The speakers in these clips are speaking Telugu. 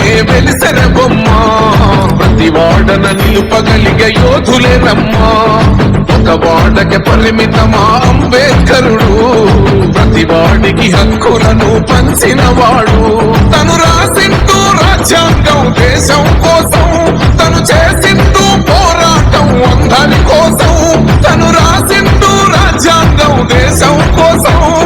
వెన్నెల బొమ్మ ప్రతి వాడన నిలుపగలిగే యోధులే రమ్మా. ఒక వాడకి పరిమితమా అంబేద్కరుడు? ప్రతి వాడికి హక్కులను పంచిన వాడు తను రాసింటూ రాజ్యాంగం దేశం కోసం. తను చేసింటూ పోరాటం అందరి కోసం. తను రాసింటూ రాజ్యాంగం దేశం కోసం.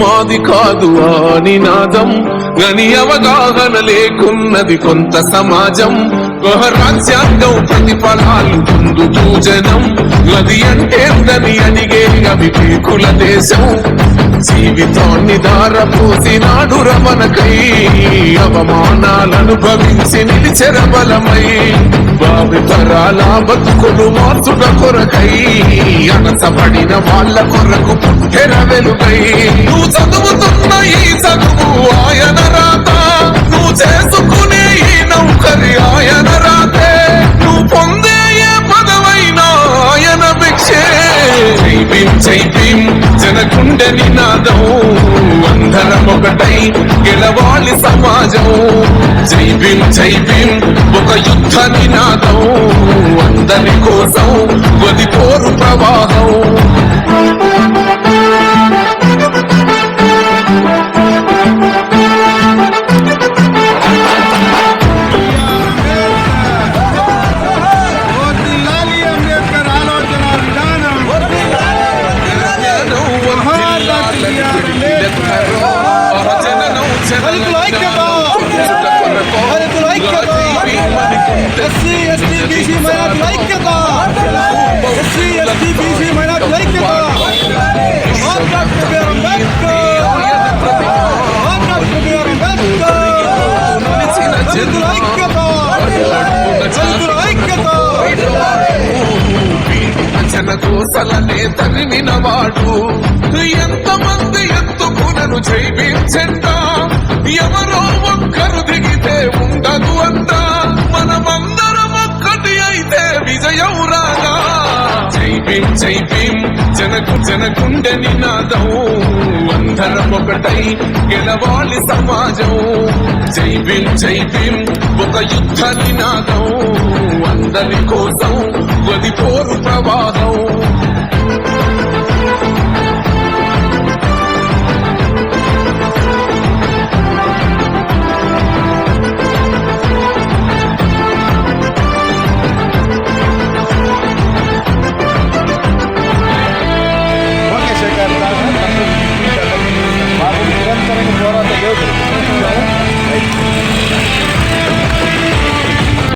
మాది కాదు ఆ నినాదం గని అవగాహన లేకున్నది కొంత సమాజం. రాజ్యాంగం ప్రతిఫలాలు పొందుతూ జనం గది అంటేందని అడిగే అవి పీకుల దేశం. జీవితాన్ని దారపోసినాడు రమణకై అవమానాలను భవించి నిలిచెర బలమై. భావితరాల బతుకులు మార్చుట కొరకై అనసపడిన వాళ్ళ కొరకు పుట్టెర వెలుగై. నువ్వు చదువుతున్న ఈ చదువు ఆయన రాత నువ్వు చేసుకునే ఈ నౌకరి ఆయన రాతే. నువ్వు పొందే ఏ పదవైన ఆయన భిక్షే. చైపీం భీం జనకుండె నినాదం అందరం ఒకటై గెలవాలి సమాజం. జై భీం జై భీం ఒక యుద్ధ నినాదం. అందరి కోసం గది పోరు ప్రవాహం ఆలోచన ఎస్సీ ఎస్టీ బీసీ మైనార్టీల ఐక్యత! ఎస్సీ ఎస్టీ బీసీ మైనార్టీల ఐక్యత! భారత తరిమినవాడు ఎంతమంది ఎత్తుకునను జైవించెంట ఎవరో ఒక్కరు భీం జై భీం జనకు జనకుండె నినాదం అందరం ఒకటై గెలవాలి సమాజం. జై భీం జై భీం ఒక యుద్ధ నినాదం అందరి కోసం గది పోరు